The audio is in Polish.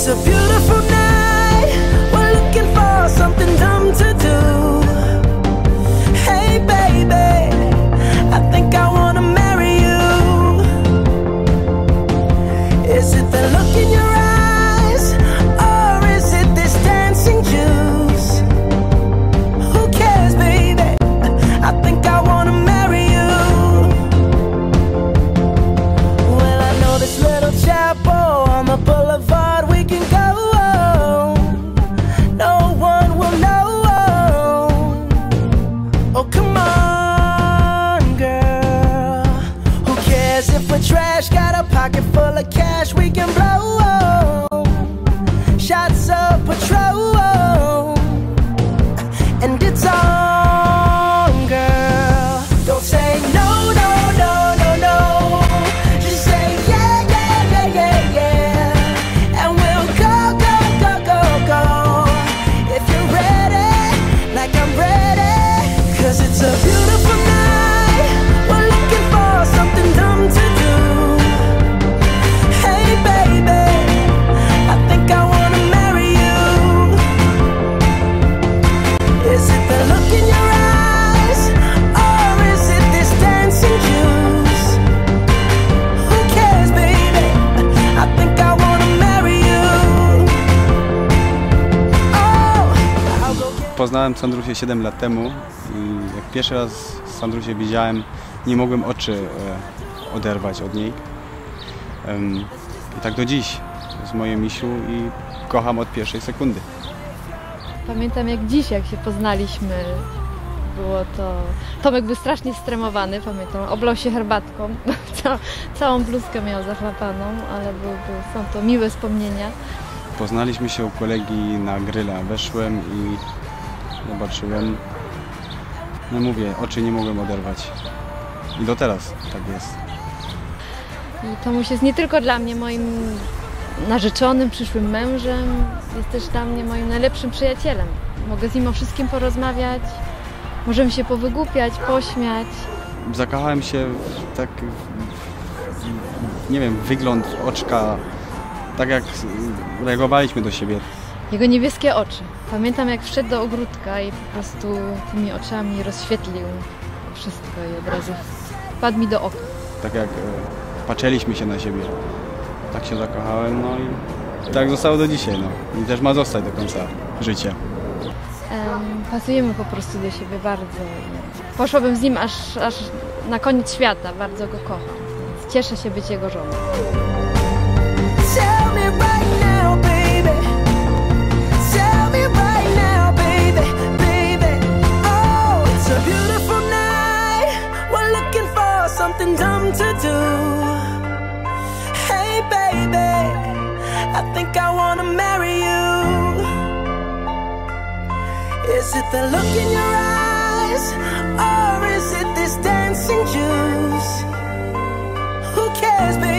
It's a beautiful night. We're looking for something dumb to do. Hey, baby, I think I wanna marry you. Is it the look cash we can blow. Poznałem Sandrusię 7 lat temu i jak pierwszy raz Sandrusię widziałem, nie mogłem oczy e, oderwać od niej. I tak do dziś. Jest moje misiu i kocham od pierwszej sekundy. Pamiętam jak dziś, jak się poznaliśmy, było to... Tomek był strasznie stremowany, pamiętam, oblał się herbatką, Ca- całą bluzkę miał zachlapaną, ale był, był, są to miłe wspomnienia. Poznaliśmy się u kolegi na gryla. Weszłem i zobaczyłem. No mówię, oczy nie mogłem oderwać. I do teraz tak jest. I Tomuś jest nie tylko dla mnie moim narzeczonym, przyszłym mężem, jest też dla mnie moim najlepszym przyjacielem. Mogę z nim o wszystkim porozmawiać, możemy się powygłupiać, pośmiać. Zakochałem się w tak, nie wiem, wygląd oczka, tak jak reagowaliśmy do siebie. Jego niebieskie oczy. Pamiętam jak wszedł do ogródka i po prostu tymi oczami rozświetlił wszystko i od razu wpadł mi do oka. Tak jak e, patrzyliśmy się na siebie. Tak się zakochałem, no i tak zostało do dzisiaj, no. I też ma zostać do końca życia. Em, pasujemy po prostu do siebie bardzo. Poszłabym z nim aż, aż na koniec świata, bardzo go kocham. Więc cieszę się być jego żoną. to do. Hey, baby, I think I wanna marry you. Is it the look in your eyes, or is it this dancing juice? Who cares, baby?